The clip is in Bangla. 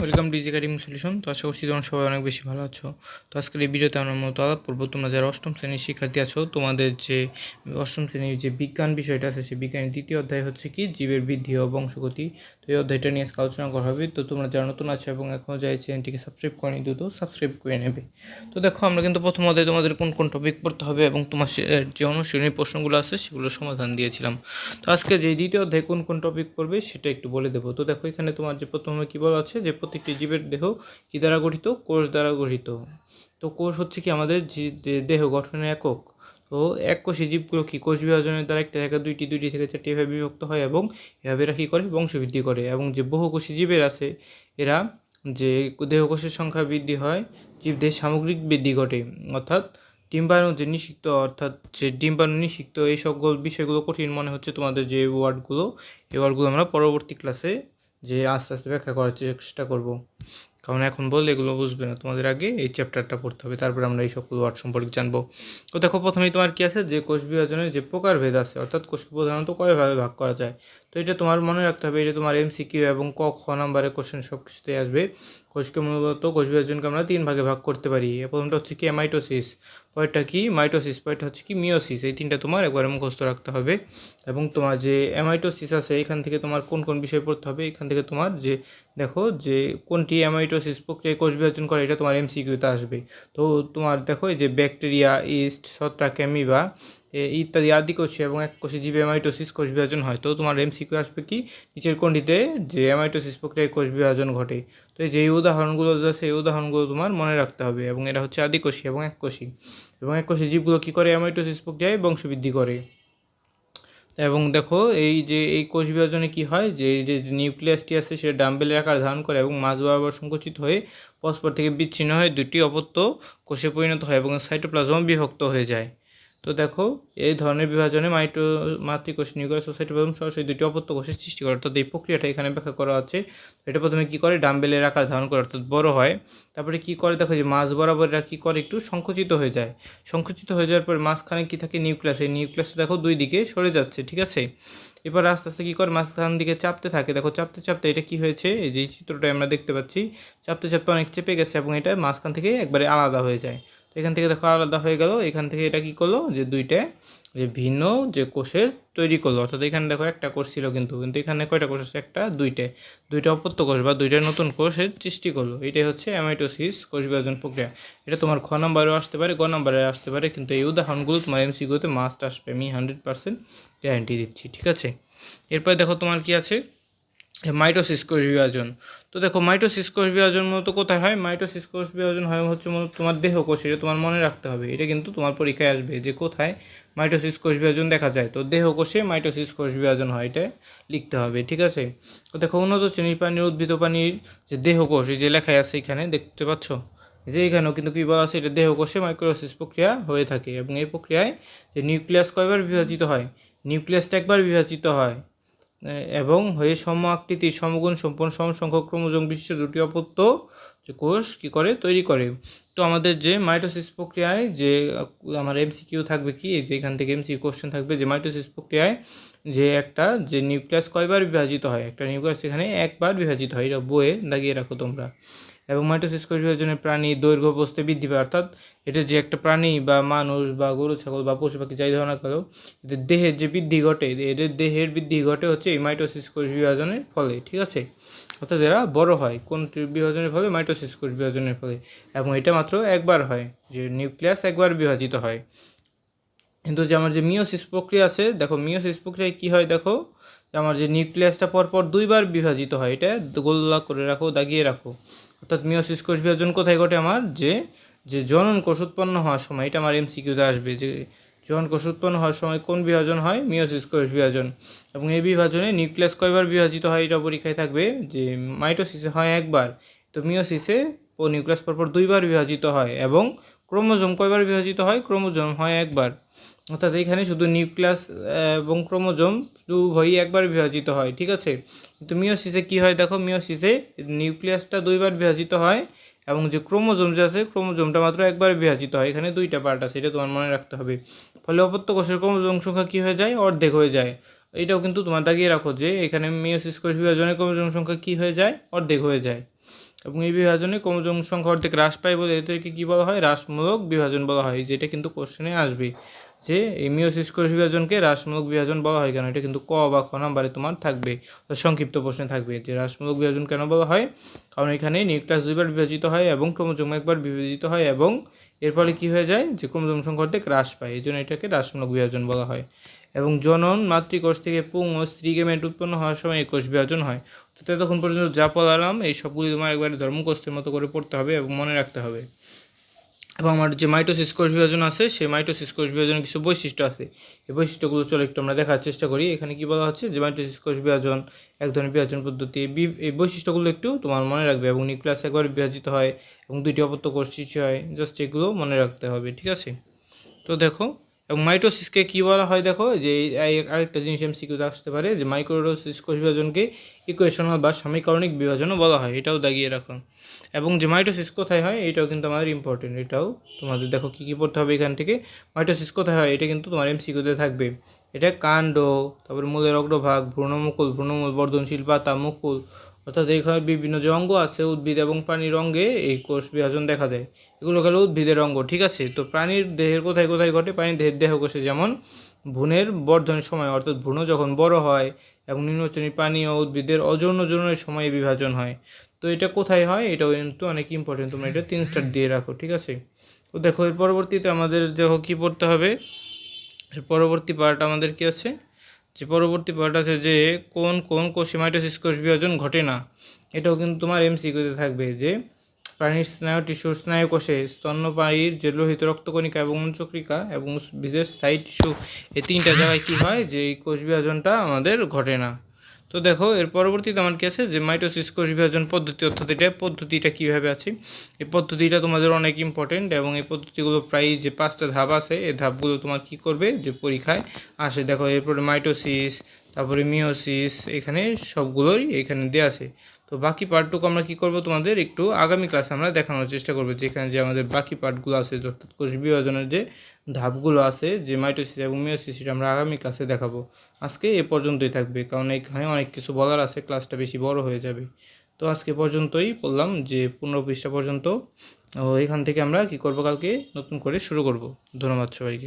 ওয়েলকাম ডিজি একাডেমি সলিউশন তো আশা করছি তোমরা সবাই অনেক বেশি ভালো আছো। তো আজকের এই ভিডিওতে আমরা মতো আলাপ করব, তোমরা যারা অষ্টম শ্রেণির শিক্ষার্থী আছো, তোমাদের যে অষ্টম শ্রেণির যে বিজ্ঞান বিষয়টা আছে, সেই বিজ্ঞানের দ্বিতীয় অধ্যায় হচ্ছে কি, জীবের বৃদ্ধি ও বংশগতি। তো এই অধ্যায়টা নিয়ে আজকে আলোচনা করা হবে। তো তোমরা যারা নতুন আছো এবং এখনও যাই চ্যানেলটিকে সাবস্ক্রাইব করেনি, দ্রুত সাবস্ক্রাইব করে নেবে। তো দেখো, আমরা কিন্তু প্রথম অধ্যায়ে তোমাদের কোন কোন টপিক পড়তে হবে এবং তোমার যে অনুশীলনী প্রশ্নগুলো আছে সেগুলোর সমাধান দিয়েছিলাম। তো আজকে যে দ্বিতীয় অধ্যায়ে কোন কোন টপিক পড়বে, সেটা একটু বলে দেবো। তো দেখো, এখানে তোমার যে প্রথমে কী বলা আছে, যে প্রত্যেকটি জীবের দেহ কী দ্বারা গঠিত? কোষ দ্বারা গঠিত। তো কোষ হচ্ছে কি আমাদের দেহ গঠনের একক। তো এক কোষী জীবগুলো কি? কোষ বিভাজনের দ্বারা একটা থেকে দুইটি দুইটি থেকে চারটি এভাবে বিভক্ত হয় এবং এভাবে এরা কী করে? বংশবৃদ্ধি করে। এবং যে বহুকোষী জীবের আছে, এরা যে দেহকোষের সংখ্যা বৃদ্ধি হয় জীবদের সামগ্রিক বৃদ্ধি ঘটে। অর্থাৎ ডিম্বাণু যে নিষিক্ত, অর্থাৎ যে ডিম্বাণু নিষিক্ত, এই সকল বিষয়গুলো কঠিন মনে হচ্ছে তোমাদের যে ওয়ার্ডগুলো এই ওয়ার্ডগুলো আমরা পরবর্তী ক্লাসে যে আস্তে আস্তে ব্যাখ্যা করার চেষ্টা করব। কারণ এখন বললে এগুলো বুঝবে না। তোমাদের আগে এই চ্যাপ্টারটা পড়তে হবে, তারপরে আমরা এই সকল ওয়ার্ড সম্পর্কে জানব। তো দেখো, প্রথমেই তোমার কি আছে? যে কোষ বিভাজনের যে প্রকারভেদ আছে, অর্থাৎ কোষকে প্রধানত কয়ভাবে ভাগ করা যায়? তো এটা তোমার মনে রাখতে হবে, এটা তোমার এমসিকিউ এবং ক, খ নাম্বারের কোশ্চেন সব কিছুতেই আসবে। কোষকে মূলত কোষ বিভাজনকে আমরা তিন ভাগে ভাগ করতে পারি। প্রথমটা হচ্ছে কি মাইটোসিস পরেরটা কি মাইটোসিস পরেরটা হচ্ছে কি মিওসিস এই তিনটা তোমার একবারে মুখস্থ রাখতে হবে। এবং তোমার যে অ্যামাইটোসিস আছে, এখান থেকে তোমার কোন কোন বিষয় পড়তে হবে? এখান থেকে তোমার যে, দেখো যে কোনটি অ্যামাইটোসিস প্রক্রিয়ায় কোষ বিভাজন করে, এটা তোমার এমসিকিউতে আসবে। তো তোমার দেখো এই যে ব্যাকটেরিয়া ইস্ট ছত্রাক অ্যামিবা ইত্যাদি আদি কোষে এবং এক কোষে জীবে অ্যামাইটোসিস কোষ বিভাজন হয়। তো তোমার এমসিকিউ আসবে কি? নিচের কোনটিতে যে অ্যামাইটোসিস প্রক্রিয়ায় কোষ বিভাজন ঘটে। তো এই যে উদাহরণগুলো যে এই উদাহরণগুলো তোমার মনে রাখতে হবে এবং এটা হচ্ছে আদিকোষী এবং এক এককোষী এবং এক এককোষী জীবগুলো কী করে? অ্যামাইটোসিস প্রক্রিয়ায় বংশবৃদ্ধি করে। এবং দেখো, এই যে, এই কোষ বিভাজনে কী হয়? যে, এই যে নিউক্লিয়াসটি আছে, সেটা ডাম্বেলের আকার ধারণ করে এবং মাছ বরাবর সংকুচিত হয়ে পরস্পর থেকে বিচ্ছিন্ন হয়ে দুটি অপত্য কোষে পরিণত হয় এবং সাইটোপ্লাজম বিভক্ত হয়ে যায়। তো দেখো, এই ধরনের বিভাজনে মাইটো, মাতৃকোষ নিউক্লিয়াস ও সাইটোপ্লাজম সরাসরি দুটি অপত্য কোষের সৃষ্টি করে। অর্থাৎ এই প্রক্রিয়াটা এখানে ব্যাখ্যা করা আছে। এটা প্রথমে কি করে? ডাম্বেলের আকার ধারণ করে, অর্থাৎ বড় হয়। তারপরে কি করে? দেখো যে মাঝ বরাবর এরা কী করে? একটু সংকুচিত হয়ে যায়। সংকুচিত হয়ে যাওয়ার পর মাঝখানে কি থাকে? নিউক্লিয়াস। এই নিউক্লিয়াসটা দেখো দুই দিকে সরে যাচ্ছে, ঠিক আছে? এবার আস্তে আস্তে কী করে? মাঝখান দিকে চাপতে থাকে। দেখো চাপতে চাপতে এটা কি হয়েছে? এই যে চিত্রটা আমরা দেখতে পাচ্ছি, চাপতে চাপতে অনেক চেপে গেছে এবং এটা মাঝখান থেকে একবারে আলাদা হয়ে যায়। তো এখান থেকে দেখো আলাদা হয়ে গেল। এখান থেকে এটা কি করল? যে দুইটা, যে ভিন্ন যে কোষের তৈরি করল। অর্থাৎ এখানে দেখো একটা কোষ ছিল কিন্তু কিন্তু এখানে কয়টা কোষ আছে? একটা, দুইটা। দুইটা অপত্য কোষ বা দুইটা নতুন কোষের সৃষ্টি করল। এটাই হচ্ছে অ্যামাইটোসিস কোষ বিভাজন প্রক্রিয়া। এটা তোমার খ নাম্বারেও আসতে পারে, গ নাম্বারে আসতে পারে, কিন্তু এই উদাহরণগুলো তোমার এমসিগুলোতে মাস্ট আসবে। আমি হান্ড্রেড পার্সেন্ট গ্যারান্টি দিচ্ছি, ঠিক আছে? এরপরে দেখো তোমার কি আছে? মাইটোসিস কোষ বিভাজন। তো দেখো মাইটোসিস কোষ বিভাজন মূলত কোথায় হয়? মাইটোসিস কোষ বিভাজন হয় হচ্ছে মূলত তোমার দেহ কোষ এটা তোমার মনে রাখতে হবে। এটা কিন্তু তোমার পরীক্ষায় আসবে যে কোথায় মাইটোসিস কোষ বিভাজন দেখা যায়। তো দেহ কোষে মাইটোসিস কোষ বিভাজন হয়, এটা লিখতে হবে, ঠিক আছে? তো দেখো, উন্নত শ্রেণির প্রাণীর উদ্ভিদ প্রাণীর যে দেহ কোষ এই যে লেখায় আছে এখানে, দেখতে পাচ্ছ? যে এখানেও কিন্তু কী বলা আছে? এটা দেহ কোষে মাইক্রোসিস প্রক্রিয়া হয়ে থাকে এবং এই প্রক্রিয়ায় যে নিউক্লিয়াস কয়বার বিভাজিত হয়? নিউক্লিয়াসটা একবার বিভাজিত হয়। এবং হয়ে সম আকৃতি, সমগুণ, সম্পূর্ণ সম সংখ্যক ক্রোমোজোম বিশিষ্ট দুটি অপত্য যে কোষ কি করে? তৈরি করে। তো আমাদের যে মাইটোসিস প্রক্রিয়ায় যে, আমার আমার এমসিকিউ থাকবে কি? যে এখান থেকে এমসি কোশ্চেন থাকবে যে মাইটোসিস প্রক্রিয়ায় যে একটা যে নিউক্লিয়াস কয়বার বিভাজিত হয়? একটা নিউক্লিয়াস এখানে একবার বিভাজিত হয়। এটা বইয়ে দাগিয়ে রাখো তোমরা। এবং মাইটোসিস কোষ বিভাজনে প্রাণী দৈর্ঘ্য বস্তে বৃদ্ধি পায়। অর্থাৎ এটা যে একটা প্রাণী বা মানুষ বা গরু, ছাগল বা পশু পাখি যাই ধরনা করো এদের দেহের যে বৃদ্ধি ঘটে, এদের দেহের বৃদ্ধি ঘটে হচ্ছে এই মাইটোসিস কোষ বিভাজনের ফলে, ঠিক আছে? অর্থাৎ এরা বড় হয় কোন বিভাজনের ফলে? মাইটোসিস কোষ বিভাজনের ফলে। এবং এটা মাত্র একবার হয় যে নিউক্লিয়াস একবার বিভাজিত হয়। কিন্তু যে আমার যে মিওসিস প্রক্রিয়া আছে, দেখো মিওসিস প্রক্রিয়ায় কী হয় দেখো? আমার যে নিউক্লিয়াসটা পরপর দুইবার বিভাজিত হয়, এটা গোল্লা করে রাখো, দাগিয়ে রাখো। অর্থাৎ মিওসিস কোষ বিভাজন কোথায় ঘটে আমার? যে যে জনন কোষ উৎপন্ন হওয়ার সময়, এটা আমার এমসিকিউতে আসবে, যে জনন কোষ উৎপন্ন হওয়ার সময় কোন বিভাজন হয়? মিওসিস কোষ বিভাজন। এবং এই বিভাজনে নিউক্লিয়াস কয়বার বিভাজিত হয়? এটা পরীক্ষায় থাকবে যে মাইটোসিসে হয় একবার, তো মিওসিসে ও নিউক্লিয়াস পরপর দুইবার বিভাজিত হয় এবং ক্রোমোজোম কয়বার বিভাজিত হয়? ক্রোমোজোম হয় একবার। অর্থাৎ এখানে শুধু নিউক্লিয়াস এবং ক্রোমোজোম শুধু উভয়ই একবার বিভাজিত হয়, ঠিক আছে? কিন্তু মিওসিসে কি হয় দেখো মিওসিসে নিউক্লিয়াসটা দুইবার বিভাজিত হয়, এবং যে ক্রোমোজোম যে আছে, ক্রোমোজোমটা মাত্র একবার বিভাজিত হয়। এখানে দুইটা পার্ট আছে, এটা তোমার মনে রাখতে হবে। ফলে অপত্য কোষের ক্রোমোজোম সংখ্যা কী হয়ে যায়? অর্ধেক হয়ে যায়। এটাও কিন্তু তোমার দাগিয়ে রাখো যে এখানে মিওসিস কোষ বিভাজনের ক্রোমোজোম সংখ্যা কী হয়ে যায়? অর্ধেক হয়ে যায়। এবং এই বিভাজনে ক্রোমোজোম সংখ্যা অর্ধেক হ্রাস পায় বলে এদেরকে কী বলা হয়? হ্রাসমূলক বিভাজন বলা হয়, যেটা কিন্তু কোশ্চেনে আসবে যে এই মিওসিস কোষ বিভাজনকে হ্রাসমূলক বিভাজন বলা হয় কেন? এটা কিন্তু ক বা খ নাম্বারে তোমার থাকবে। সংক্ষিপ্ত প্রশ্নে থাকবে যে হ্রাসমূলক বিভাজন কেন বলা হয়? কারণ এখানে নিউক্লিয়াস দুইবার বিভাজিত হয় এবং ক্রোমোজোম একবার বিভাজিত হয় এবং এর ফলে কী হয়ে যায়? যে ক্রোমোজোম সংখ্যা অর্ধেক হ্রাস পায়। এই জন্য এটাকে হ্রাসমূলক বিভাজন বলা হয়। এবং জনন, মাতৃকোষ থেকে পুং ও স্ত্রী গেমেট উৎপন্ন হওয়ার সময় এই কোষ বিভাজন হয়। তো ততক্ষণ পর্যন্ত যা পড়ালাম, এই সবগুলি তোমার একবারে ধর্মকোষের মতো করে পড়তে হবে এবং মনে রাখতে হবে। এবং আমার যে মাইটোসিস কোষ বিভাজন আছে, সেই মাইটোসিস কোষ বিভাজনের কিছু বৈশিষ্ট্য আছে। এই বৈশিষ্ট্যগুলো চলে একটু আমরা দেখার চেষ্টা করি। এখানে কি বলা হচ্ছে? যে মাইটোসিস কোষ বিভাজন, এক ধরনের বিভাজন পদ্ধতি, এই বৈশিষ্ট্যগুলো একটু তোমার মনে রাখবে এবং নিউক্লিয়াস একবার বিভাজিত হয় এবং দুইটি অপত্য কোষ সৃষ্টি হয়। জাস্ট এগুলো মনে রাখতে হবে, ঠিক আছে? তো দেখো এবং মাইটোসিসকে কী বলা হয় দেখো? যে আরেকটা জিনিস এমসিকিউতে আসতে পারে, যে মাইক্রোডোসিস কোষ বিভাজনকে ইকুয়েশনাল বা সমীকরণিক বিভাজনও বলা হয়, এটাও দাগিয়ে রাখো। এবং যে মাইটোসিস কোথায় হয়? এটাও কিন্তু আমাদের ইম্পর্টেন্ট এটাও তোমাদের দেখো কী কী পড়তে হবে এখান থেকে। মাইটোসিস কোথায় হয়? এটা কিন্তু তোমার এমসিকিউতে থাকবে। এটা কাণ্ড, তারপরে মূলের অগ্রভাগ, ভ্রূণমুকুল, ভ্রূণমূল বর্ধনশীল পাতা, মুকুল অর্থাৎ এখানে বিভিন্ন যে অঙ্গ আছে, উদ্ভিদ এবং প্রাণীর অঙ্গে এই কোষ বিভাজন দেখা যায়। এগুলো গেল উদ্ভিদের অঙ্গ, ঠিক আছে? তো প্রাণীর দেহের কোথায় কোথায় ঘটে? প্রাণীর দেহের দেহ কোষে যেমন ভ্রূণের বর্ধনের সময়, অর্থাৎ ভ্রূণ যখন বড় হয় এবং নিম্নশ্রেণীর প্রাণী ও উদ্ভিদের অযৌন জনের সময় বিভাজন হয়। তো এটা কোথায় হয়? এটাও কিন্তু অনেক ইম্পর্টেন্ট তোমরা এটা তিন স্টার দিয়ে রাখো, ঠিক আছে? তো দেখো, এর পরবর্তীতে আমাদের দেখো কী পড়তে হবে? এর পরবর্তী পার্ট আমাদের কি আছে? যে পরবর্তী পয়েন্ট আছে যে কোন কোন কোষে মাইটোসিস কোষ বিভাজন ঘটে না, এটাও কিন্তু তোমার এম এমসিকিউতে থাকবে যে প্রাণীর স্নায়ু টিস্যু স্নায়ু কোষে স্তন্যপায়ীর যে লোহিত রক্তকণিকা এবং চক্রিকা এবং বিশেষ স্থায়ী টিস্যু, এই তিনটা জায়গায় কী হয় যে এই কোষ বিভাজনটা আমাদের ঘটে না। তো দেখো, এর পরবর্তীতে আমার কি আছে? যে মাইটোসিস কোষ বিভাজন পদ্ধতি, অর্থাৎ এটা পদ্ধতিটা কীভাবে আছে? এই পদ্ধতিটা তোমাদের অনেক ইম্পর্টেন্ট এবং এই পদ্ধতিগুলো প্রায় যে পাঁচটা ধাপ আছে, এই ধাপগুলো তোমার কি করবে? যে পরীক্ষায় আসে। দেখো, এরপরে মাইটোসিস তারপরে মিওসিস এখানে সবগুলোই এখানে দেওয়া আছে। তো বাকি পার্টটুকু আমরা কি করব তোমাদের একটু আগামী ক্লাসে আমরা দেখানোর চেষ্টা করব, যেখানে যে আমাদের বাকি পার্টগুলো আছে, অর্থাৎ কোষ বিভাজনের যে ধাপগুলো আছে, যে মাইটোসিস এবং মিওসিস সেটা আমরা আগামী ক্লাসে দেখাবো। আজকে এ পর্যন্তই থাকবে, কারণ এখানে অনেক কিছু বলার আছে ক্লাসটা বেশি বড় হয়ে যাবে। তো আজকে পর্যন্তই বললাম যে পনেরো পৃষ্ঠা পর্যন্ত, ও এখান থেকে আমরা কি করব কালকে? নতুন করে শুরু করব। ধন্যবাদ সবাইকে।